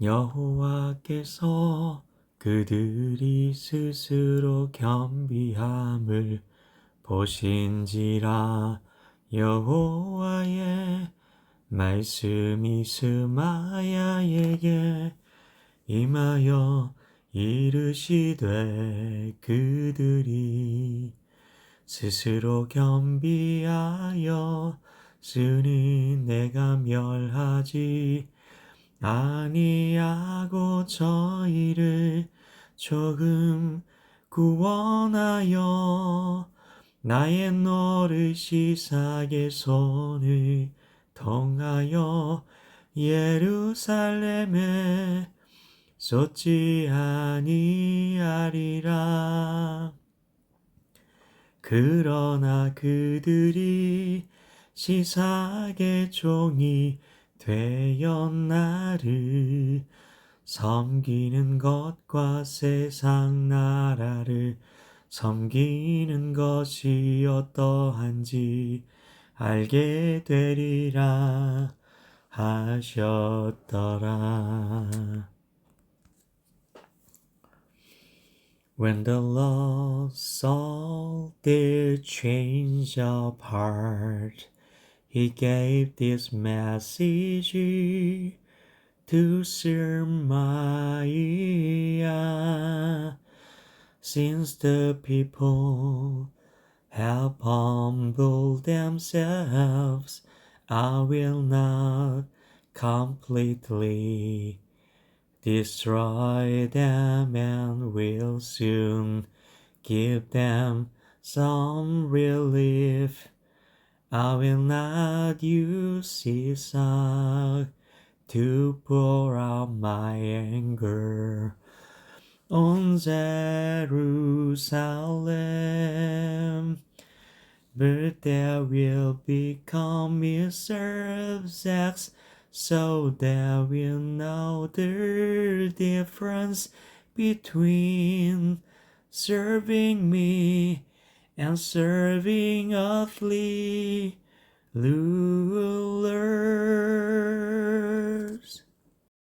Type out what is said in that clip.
여호와께서 그들이 스스로 겸비함을 보신지라 여호와의 말씀이 스마야에게 임하여 이르시되 그들이 스스로 겸비하여 쓰니 내가 멸하지 아니하고 저희를 조금 구원하여 나의 노릇이 사게 손을 통하여 예루살렘에 쏟지 아니하리라. 그러나 그들이 시삭의 종이 되어 나를 섬기는 것과 세상 나라를 섬기는 것이 어떠한지 알게 되리라 하셨더라. When the Lord saw their change of heart, he gave this message to Jeremiah. Since the people have humbled themselves, I will not completely destroy them and will soon give them some relief. I will not use Isaac to pour out my anger on Jerusalem. But there will be commissaries, so there will know the difference between serving me and serving of flea, lure.